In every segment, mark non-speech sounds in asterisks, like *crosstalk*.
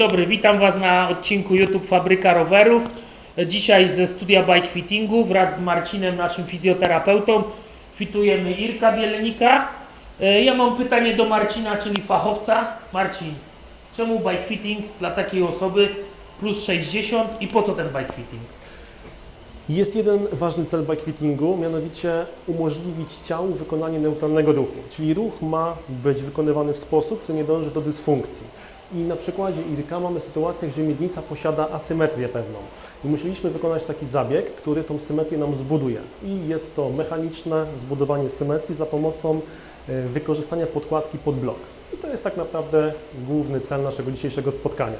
dobry, witam Was na odcinku YouTube Fabryka Rowerów. Dzisiaj ze studia Bike Fittingu wraz z Marcinem, naszym fizjoterapeutą, fitujemy Irka Bielnika. E, Ja mam pytanie do Marcina, czyli fachowca. Marcin, czemu bike fitting dla takiej osoby plus 60 i po co ten bike fitting? Jest jeden ważny cel bikefittingu, mianowicie umożliwić ciału wykonanie neutralnego ruchu. Czyli ruch ma być wykonywany w sposób, który nie dąży do dysfunkcji. I na przykładzie Irka mamy sytuację, gdzie miednica posiada asymetrię pewną. I musieliśmy wykonać taki zabieg, który tą symetrię nam zbuduje. I jest to mechaniczne zbudowanie symetrii za pomocą e, wykorzystania podkładki pod blok. I to jest tak naprawdę główny cel naszego dzisiejszego spotkania.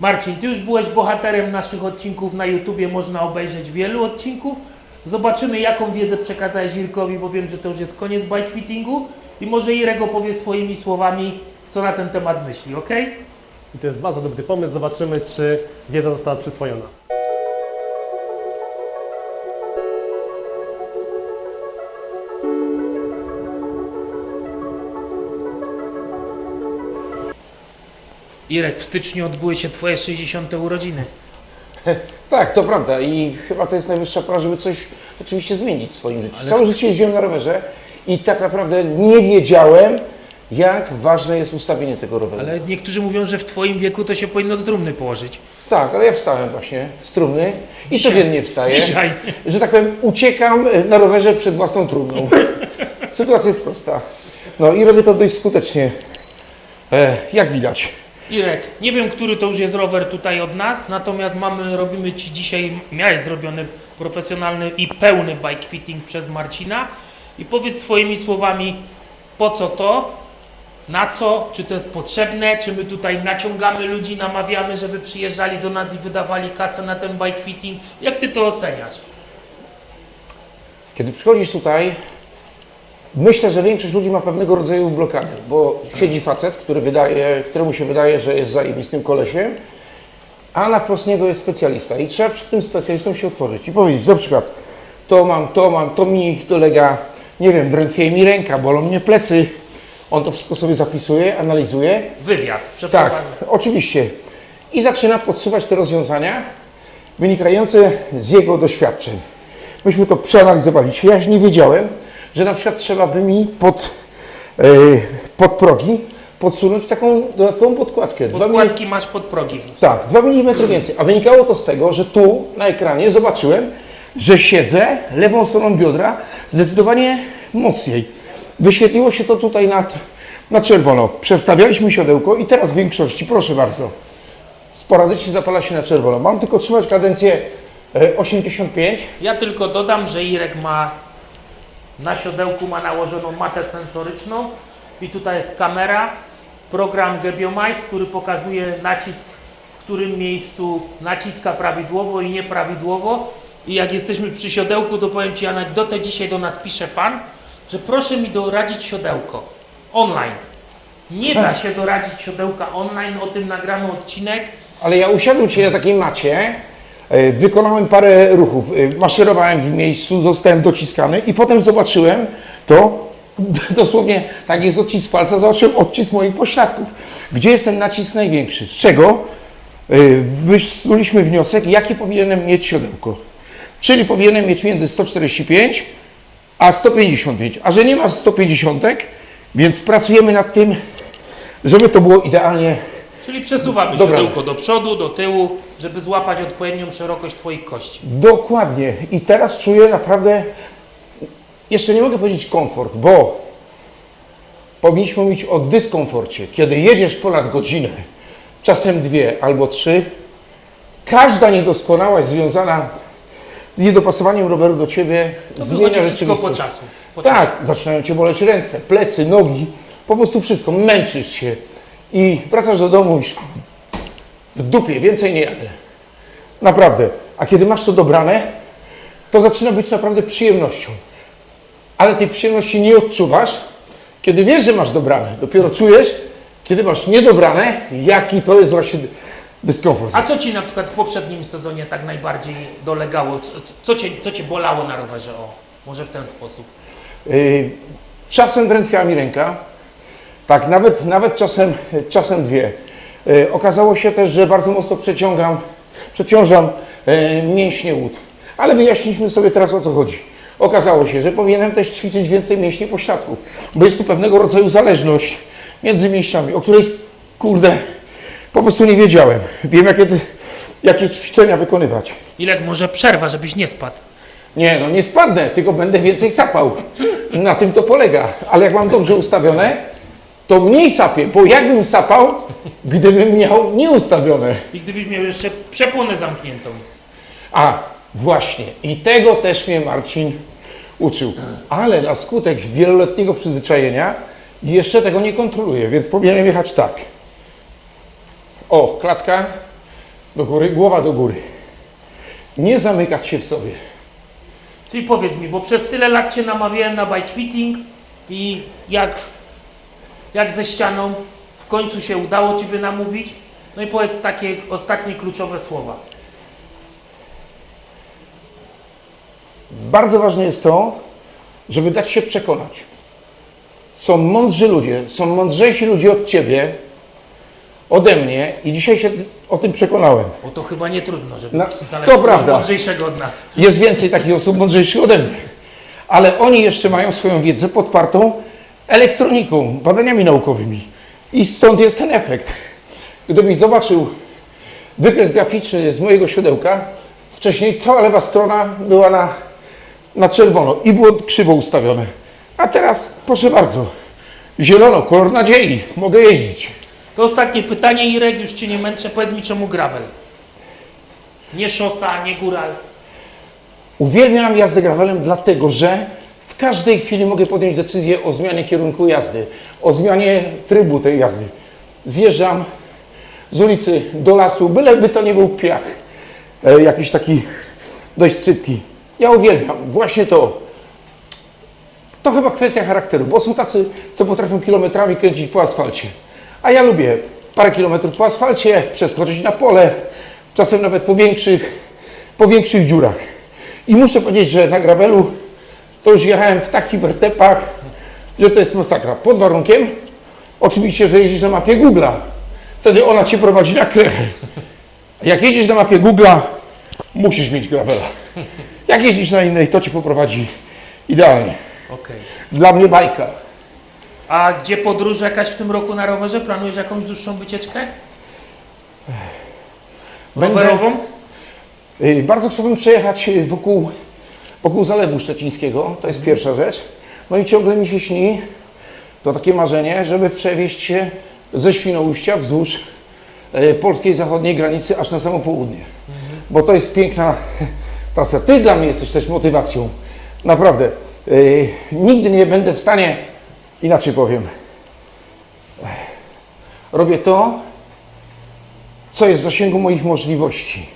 Marcin, Ty już byłeś bohaterem naszych odcinków na YouTubie, można obejrzeć wielu odcinków. Zobaczymy, jaką wiedzę przekazałeś Irkowi, bo wiem, że to już jest koniec bike fittingu. I może Irek opowie swoimi słowami, co na ten temat myśli, ok? I to jest bardzo dobry pomysł. Zobaczymy, czy wiedza została przyswojona. Irek, w styczniu odbyły się Twoje 60. urodziny. *laughs* Tak, to prawda i chyba to jest najwyższa pora, żeby coś oczywiście zmienić w swoim życiu. Całe życie jeździłem na rowerze i tak naprawdę nie wiedziałem, jak ważne jest ustawienie tego roweru. Ale niektórzy mówią, że w Twoim wieku to się powinno do trumny położyć. Tak, ale ja wstałem właśnie z trumny i Dzisiaj. codziennie wstaję. Dzisiaj. Że tak powiem, uciekam e, na rowerze przed własną trumną. *laughs* Sytuacja jest prosta. No i robię to dość skutecznie, e, jak widać. Irek, nie wiem, który to już jest rower tutaj od nas, natomiast mamy, robimy Ci dzisiaj, miałeś zrobiony profesjonalny i pełny bike fitting przez Marcina i powiedz swoimi słowami, po co to, na co, czy to jest potrzebne, czy my tutaj naciągamy ludzi, namawiamy, żeby przyjeżdżali do nas i wydawali kasę na ten bike fitting. Jak Ty to oceniasz? Kiedy przychodzisz tutaj, myślę, że większość ludzi ma pewnego rodzaju blokadę, bo siedzi facet, który wydaje, któremu się wydaje, że jest zajebistym kolesiem, a na wprost niego jest specjalista i trzeba przed tym specjalistą się otworzyć i powiedzieć, na przykład, to mam, to mam, to mi dolega, nie wiem, drętwieje mi ręka, bolą mnie plecy. On to wszystko sobie zapisuje, analizuje Wywiad, tak, przeprowadzony. oczywiście. I zaczyna podsuwać te rozwiązania wynikające z jego doświadczeń. Myśmy to przeanalizowali. Ja nie wiedziałem, że na przykład trzeba by mi pod, e, pod progi podsunąć taką dodatkową podkładkę. Dwa mili- Podkładki masz pod progi. tak, 2 mm więcej. A wynikało to z tego, że tu na ekranie zobaczyłem, że siedzę lewą stroną biodra zdecydowanie mocniej. Wyświetliło się to tutaj na, na czerwono. Przestawialiśmy siodełko i teraz w większości, proszę bardzo, sporadycznie zapala się na czerwono. Mam tylko trzymać kadencję e, 85. Ja tylko dodam, że Irek ma na siodełku ma nałożoną matę sensoryczną i tutaj jest kamera, program Gebiomice, który pokazuje nacisk, w którym miejscu naciska prawidłowo i nieprawidłowo. I jak jesteśmy przy siodełku, to powiem Ci anegdotę. Dzisiaj do nas pisze Pan, że proszę mi doradzić siodełko online. Nie da się doradzić siodełka online, o tym nagramy odcinek. Ale ja usiadłem dzisiaj na takiej macie, e, wykonałem parę ruchów, e, maszerowałem w miejscu, zostałem dociskany i potem zobaczyłem to, *laughs* dosłownie tak jest odcisk palca, zobaczyłem odcisk moich pośladków. Gdzie jest ten nacisk największy? Z czego e, wysnuliśmy wniosek, jakie powinienem mieć siodełko. Czyli powinienem mieć między 145 a 155, a że nie ma 150, więc pracujemy nad tym, żeby to było idealnie Czyli przesuwamy Dobra. siodełko do przodu, do tyłu, żeby złapać odpowiednią szerokość Twoich kości. Dokładnie. I teraz czuję naprawdę, jeszcze nie mogę powiedzieć komfort, bo powinniśmy mówić o dyskomforcie. Kiedy jedziesz ponad godzinę, czasem dwie albo trzy, każda niedoskonałość związana z niedopasowaniem roweru do Ciebie To zmienia wszystko po rzeczywistość. czasu. Po. Tak, zaczynają Cię boleć ręce, plecy, nogi, po prostu wszystko, męczysz się i wracasz do domu już w dupie, więcej nie jadę. Naprawdę. A kiedy masz to dobrane, to zaczyna być naprawdę przyjemnością. Ale tej przyjemności nie odczuwasz, kiedy wiesz, że masz dobrane. Dopiero czujesz, kiedy masz niedobrane, jaki to jest właśnie dyskomfort. A co Ci na przykład w poprzednim sezonie tak najbardziej dolegało? Co, cię, co Cię bolało na rowerze? O, może w ten sposób. Yy, czasem drętwiała mi ręka, tak, nawet, nawet czasem, czasem dwie. E, okazało się też, że bardzo mocno przeciągam, przeciążam e, mięśnie łód. Ale wyjaśniliśmy sobie teraz o co chodzi. Okazało się, że powinienem też ćwiczyć więcej mięśni pośladków, bo jest tu pewnego rodzaju zależność między mięśniami, o której, kurde, po prostu nie wiedziałem. Wiem, jakie, jakie ćwiczenia wykonywać. Irek, może przerwa, żebyś nie spadł. Nie, no nie spadnę, tylko będę więcej sapał. Na tym to polega. Ale jak mam dobrze ustawione, to mniej sapię, bo jakbym sapał, gdybym miał nieustawione. I gdybyś miał jeszcze przeponę zamkniętą. A, właśnie. I tego też mnie Marcin uczył. Ale na skutek wieloletniego przyzwyczajenia jeszcze tego nie kontroluję, więc powinienem jechać tak. O, klatka do góry, głowa do góry. Nie zamykać się w sobie. Czyli powiedz mi, bo przez tyle lat Cię namawiałem na bike fitting i jak, jak ze ścianą w końcu się udało Ciebie namówić. No i powiedz takie ostatnie kluczowe słowa. Bardzo ważne jest to, żeby dać się przekonać. Są mądrzy ludzie, są mądrzejsi ludzie od Ciebie, ode mnie i dzisiaj się o tym przekonałem. O to chyba nie trudno, żeby No, znaleźć to prawda. mądrzejszego od nas. Jest więcej takich osób mądrzejszych ode mnie. Ale oni jeszcze mają swoją wiedzę podpartą elektroniką, badaniami naukowymi. I stąd jest ten efekt. Gdybyś zobaczył wykres graficzny z mojego siodełka, wcześniej cała lewa strona była na, na czerwono i było krzywo ustawione. A teraz, proszę bardzo, zielono, kolor nadziei, mogę jeździć. To ostatnie pytanie, Irek, już Cię nie męczę. Powiedz mi, czemu gravel? Nie szosa, nie góral. Uwielbiam jazdę gravelem dlatego, że w każdej chwili mogę podjąć decyzję o zmianie kierunku jazdy, o zmianie trybu tej jazdy. Zjeżdżam z ulicy do lasu, byleby to nie był piach, e, jakiś taki dość sypki. Ja uwielbiam właśnie to. To chyba kwestia charakteru, bo są tacy, co potrafią kilometrami kręcić po asfalcie. A ja lubię parę kilometrów po asfalcie, przeskoczyć na pole, czasem nawet po większych, po większych dziurach. I muszę powiedzieć, że na gravelu to już jechałem w takich wertepach, że to jest masakra. Pod warunkiem, oczywiście, że jeździsz na mapie Google'a. Wtedy ona Cię prowadzi na krechę. Jak jeździsz na mapie Google'a, musisz mieć gravela. Jak jeździsz na innej, to Cię poprowadzi idealnie. Okej. Dla mnie bajka. A gdzie podróż jakaś w tym roku na rowerze? Planujesz jakąś dłuższą wycieczkę? Będę- Rowerową? Y, Bardzo chciałbym przejechać y, wokół, wokół Zalewu Szczecińskiego, to jest pierwsza rzecz. No i ciągle mi się śni, to takie marzenie, żeby przewieźć się ze Świnoujścia wzdłuż y, polskiej zachodniej granicy aż na samo południe. Bo to jest piękna trasa. Ty dla mnie jesteś też motywacją. Naprawdę. Y, Nigdy nie będę w stanie, inaczej powiem, robię to, co jest w zasięgu moich możliwości.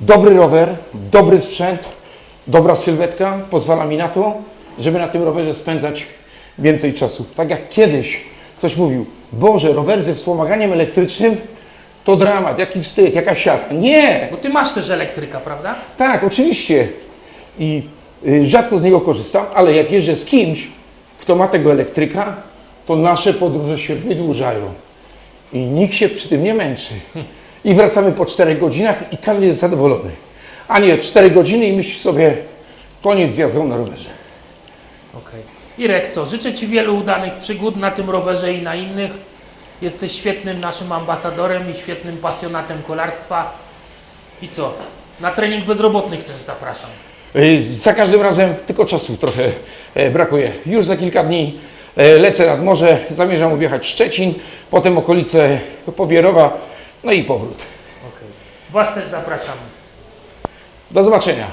Dobry rower, dobry sprzęt, dobra sylwetka pozwala mi na to, żeby na tym rowerze spędzać więcej czasu. Tak jak kiedyś ktoś mówił, Boże, rower ze wspomaganiem elektrycznym to dramat, jaki wstyd, jaka siara. Nie! Bo Ty masz też elektryka, prawda? Tak, oczywiście. I y, rzadko z niego korzystam, ale jak jeżdżę z kimś, kto ma tego elektryka, to nasze podróże się wydłużają. I nikt się przy tym nie męczy. I wracamy po 4 godzinach i każdy jest zadowolony. A nie 4 godziny i myślisz sobie, koniec jazdą na rowerze. Okej. Irek, co? Życzę Ci wielu udanych przygód na tym rowerze i na innych. Jesteś świetnym naszym ambasadorem i świetnym pasjonatem kolarstwa. I co? Na trening bezrobotnych też zapraszam. Y, Za każdym razem tylko czasu trochę e, brakuje. Już za kilka dni e, lecę nad morze, zamierzam objechać Szczecin, potem okolice Pobierowa, no i powrót. Okej. Was też zapraszamy. Do zobaczenia.